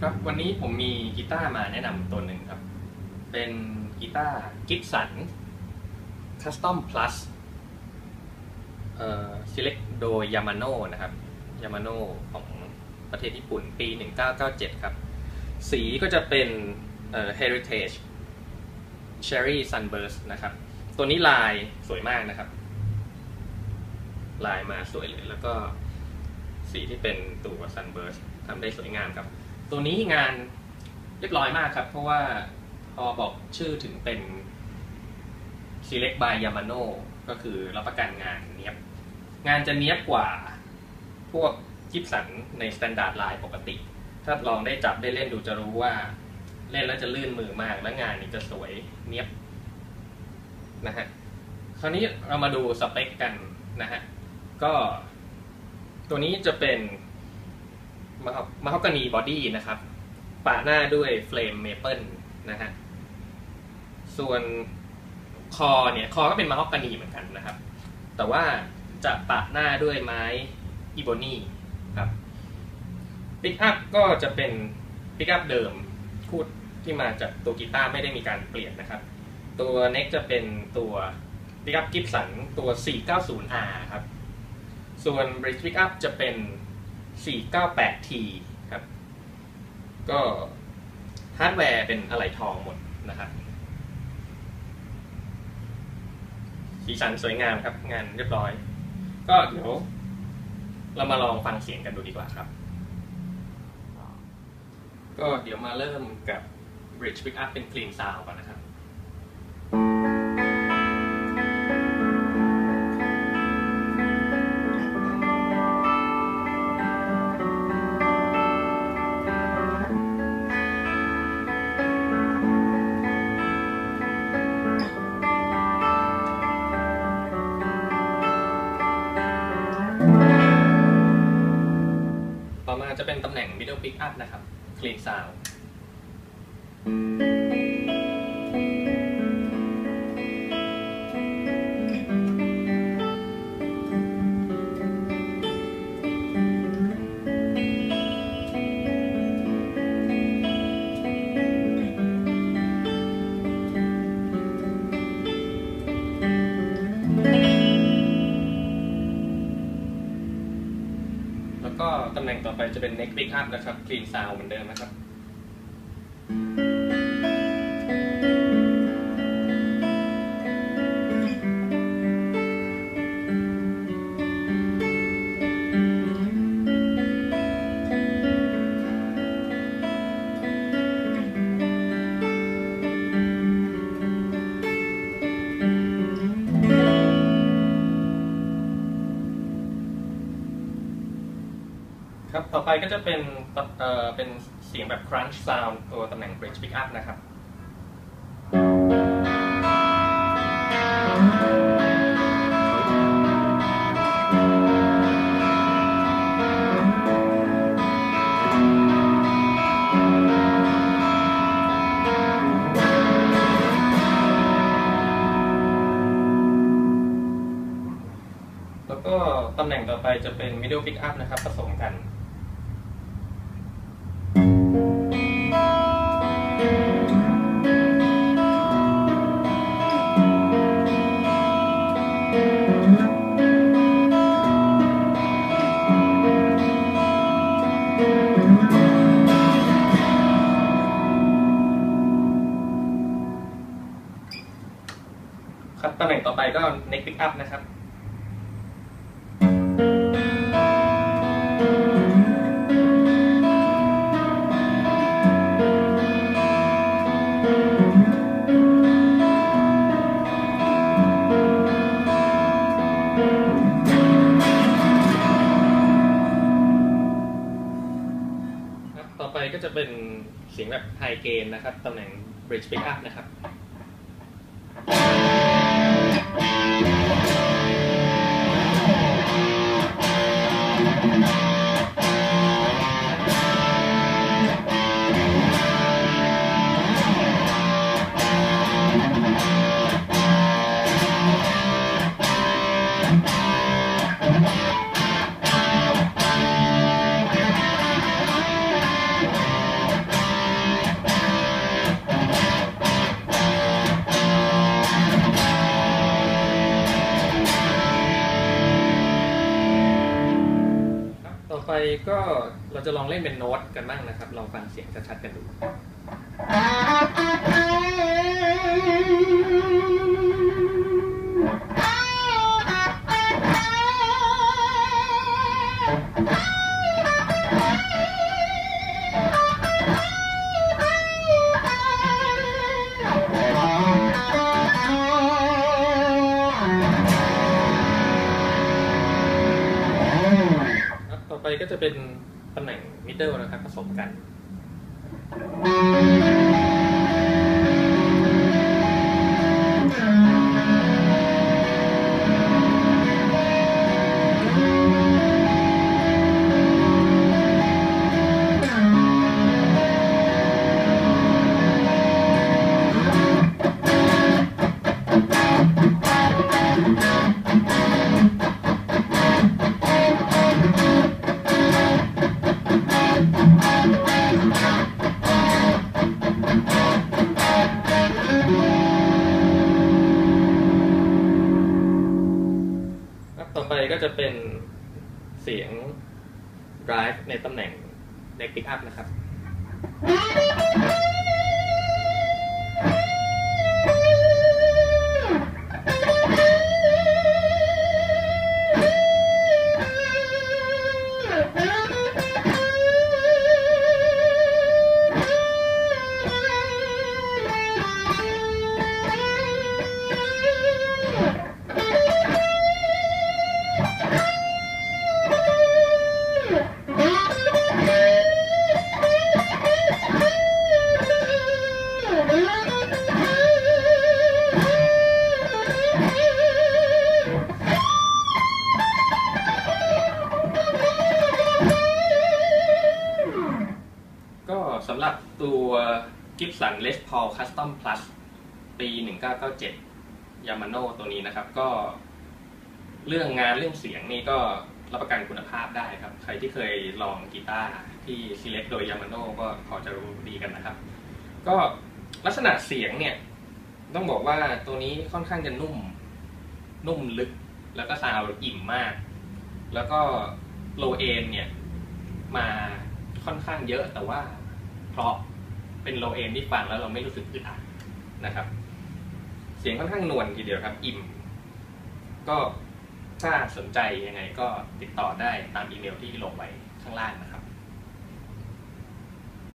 ครับวันนี้ผมมีกีตาร์มาแนะนำตัวหนึ่งครับ เป็นกีตาร์กิฟสัน Custom Plus เอ่อ select โดย Yamano นะครับ Yamano ของประเทศญี่ปุ่นปี 1997 ครับ สีก็จะเป็นเอ่อ Heritage Cherry Sunburst นะครับ ตัวนี้ลายสวยมากนะครับ ลายมาสวยเลยแล้วก็สีที่เป็นตัว Sunburst ทำได้สวยงามครับ ตัวนี้งานเรียบร้อยมากครับ เพราะว่าพอบอกชื่อถึงเป็น Select by Yamano ก็คือรับประกันงานเนี้ยบ งานจะเนี้ยบกว่าพวกกิฟสันใน Standard Line ปกติ ถ้าลองได้จับได้เล่นดูจะรู้ว่า เล่นแล้วจะลื่นมือมาก และงานนี้จะสวยเนี้ยบนะฮะคราวนี้เรามาดูสเปคกันนะฮะ ก็ตัวนี้จะเป็น มาฮอกกานีบอดี้นะครับ ปะหน้าด้วยเฟลมเมเปิลนะฮะ ส่วนคอเนี่ย คอก็เป็นมาฮอกกานีเหมือนกันนะครับ แต่ว่าจะปะหน้าด้วยไม้อีโบนีครับปิกอัพก็จะเป็นปิกอัพเดิมคูดที่มาจากตัวกีตาร์ไม่ได้มีการเปลี่ยนนะครับ ตัวเน็กจะเป็นตัวปิกอัพกิฟสันตัว 490R ครับ ส่วน Bridge Pickup จะเป็น 498T ครับ ก็ฮาร์ดแวร์เป็นอะไหล่ทองหมดนะครับสีสันสวยงามครับ งานเรียบร้อย ก็เดี๋ยวเรามาลองฟังเสียงกันดูดีกว่าครับ ก็เดี๋ยวมาเริ่มกับ Bridge Pickup เป็น Clean Sound ก่อนนะครับ ปิกอัพนะครับ คลีนซาว งต่อไปจะเป็น neck pick up นะครับ clean sound เหมือนเดิมนะครับ ต่อไปก็จะเป็นเอ่อเป็นเสียงแบบ crunch sound ตัวตำแหน่ง bridge pick up นะครับแล้วก็ตำแหน่งต่อไปจะเป็น middle pick up นะครับ ผสมกัน ตำแหน่งต่อไปก็ neck pick up นะครับต่อไปก็จะเป็นเสียงแบบไฮเกนนะครับ ตำแหน่ง bridge pick up นะครับ ก็เราจะลองเล่นเป็นโน้ตกันบ้างนะครับ ลองฟังเสียงชัดๆกันดูอ ไปก็จะเป็นตำแหน่งมิดเดิลนะครับผสมกัน ก็จะเป็นเสียง drive ในตำแหน่ง neck pick up นะครับ สำหรับตัว Gibson Les Paul Custom Plus ปี 1997 Yamaha ตัวนี้นะครับ ก็เรื่องงานเรื่องเสียงนี่ก็รับประกันคุณภาพได้ครับ ใครที่เคยลองกีตาร์ที่ Select โดย Yamaha ก็พอจะรู้ดีกันนะครับ ก็ลักษณะเสียงเนี่ย ต้องบอกว่าตัวนี้ค่อนข้างจะนุ่ม นุ่มลึก แล้วก็ซาวอิ่มมาก แล้วก็โลเอนเนี่ย มาค่อนข้างเยอะแต่ว่าเพราะ เป็นโลเอนที่ฟังแล้วเราไม่รู้สึกอึดอัดนะครับ เสียงค่อนข้างนวลทีเดียวครับ อิ่ม ก็ถ้าสนใจยังไงก็ติดต่อได้ตามอีเมลที่ลงไว้ข้างล่างนะ